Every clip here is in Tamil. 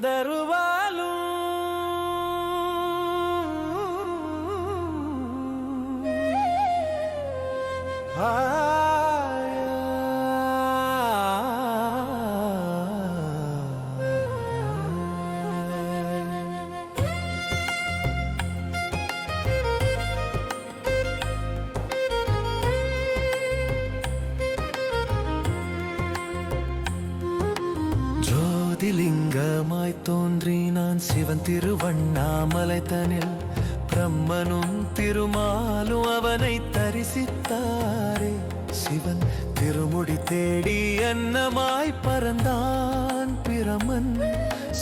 தருவார் ஜோதிலிங்கமாய் தோன்றினான் சிவன் திருவண்ணாமலை தனில் பிரம்மனும் திருமாலும் அவனை தரிசித்தாரே சிவன் திருமுடி தேடி அன்னமாய் பறந்தான் பிரமன்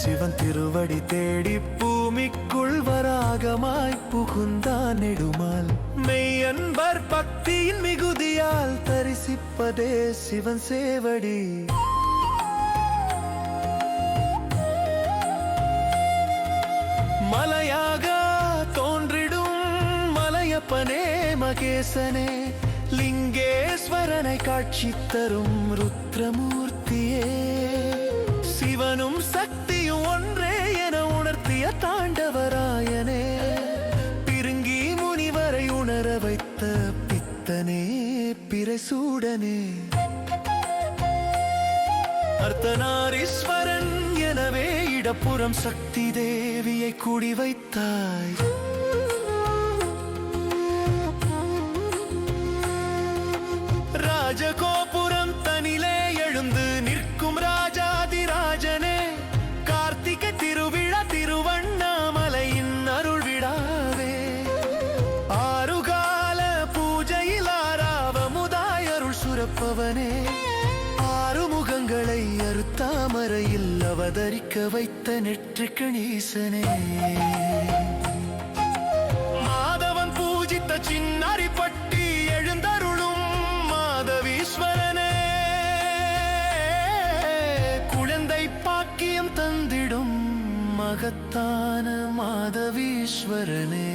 சிவன் திருவடி தேடி பூமிக்குள் வராகமாய் புகுந்தான் நெடுமால் மெய்யன்பர் பக்தியின் மிகுதியால் தரிசிப்பதே சிவன் சேவடி அப்பனே மகேசனே லிங்கேஸ்வரனை காட்சி தரும் ருத்ரமூர்த்தியே. சிவனும் சக்தியும் ஒன்றே என உணர்த்திய தாண்டவராயனே. பிருங்கி முனிவரை உணர வைத்த பித்தனே பிரசூடனே அர்த்தநாரீஸ்வரன் எனவே இடப்புறம் சக்தி தேவியை குடி வைத்தாய். ராஜகோபுரம் தனிலே எழுந்து நிற்கும் ராஜாதிராஜனே. கார்த்திக திருவிழா திருவண்ணாமலையின் அருள் விடாதே. ஆறுகால பூஜையில் ஆறாவ முதாயருள் சுரப்பவனே. ஆறுமுகங்களை அறுத்தாமரையில் அவதரிக்க வைத்த நெற்றிக்கு நீசனே. பாக்கியம் தந்திடும் மகத்தான மாதவீஸ்வரனே.